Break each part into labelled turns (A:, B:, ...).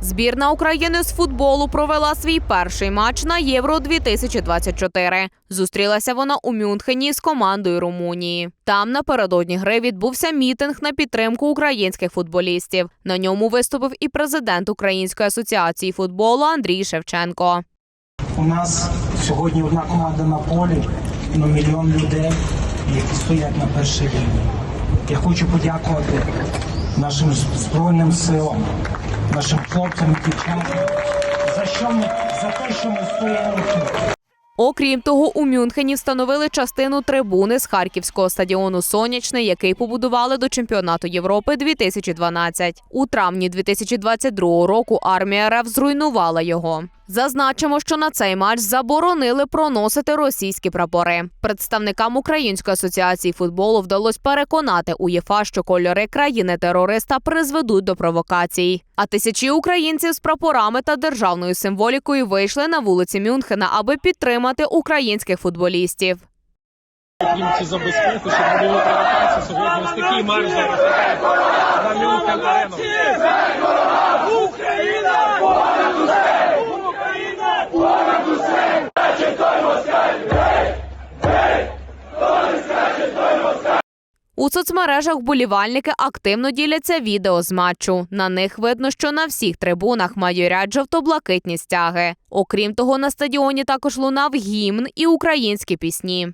A: Збірна України з футболу провела свій перший матч на Євро 2024 Зустрілася вона у Мюнхені з командою Румунії. Там напередодні гри відбувся мітинг на підтримку українських футболістів. На ньому виступив і президент Української асоціації футболу Андрій Шевченко.
B: У нас сьогодні одна команда на полі, ну мільйон людей, які стоять на першій лінії. Я хочу подякувати нашим Збройним силам, нашим хлопцям і дівчатам, за що ми за те, що ми стоїмо тут.
A: Окрім того, у Мюнхені встановили частину трибуни з харківського стадіону Сонячний, який побудували до чемпіонату Європи 2012. У травні 2022 року армія РФ зруйнувала його. Зазначимо, що на цей матч заборонили проносити російські прапори. Представникам Української асоціації футболу вдалося переконати УЄФА, що кольори країни-терориста призведуть до провокацій. А тисячі українців з прапорами та державною символікою вийшли на вулиці Мюнхена, аби підтримати українських футболістів.
C: Українці за щоб не було провокацій. Сьогодні ось такий марш зараз на Мюнхен арену.
A: У соцмережах болівальники активно діляться відео з матчу. На них видно, що на всіх трибунах майорять жовто-блакитні стяги. Окрім того, на стадіоні також лунав гімн і українські пісні.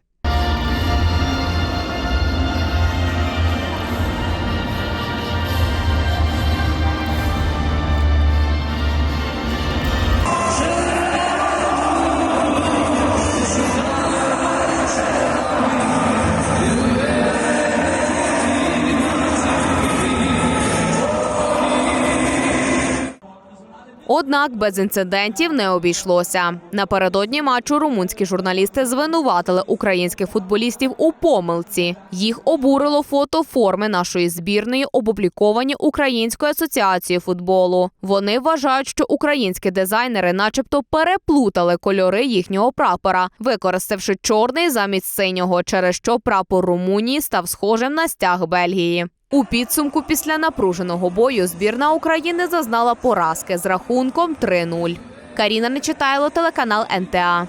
A: Однак без інцидентів не обійшлося. Напередодні матчу румунські журналісти звинуватили українських футболістів у помилці. Їх обурило фото форми нашої збірної, опубліковані Українською асоціацією футболу. Вони вважають, що українські дизайнери, начебто, переплутали кольори їхнього прапора, використавши чорний замість синього, через що прапор Румунії став схожим на стяг Бельгії. У підсумку після напруженого бою збірна України зазнала поразки з рахунком 3-0. Каріна Нечитайло, телеканал НТА.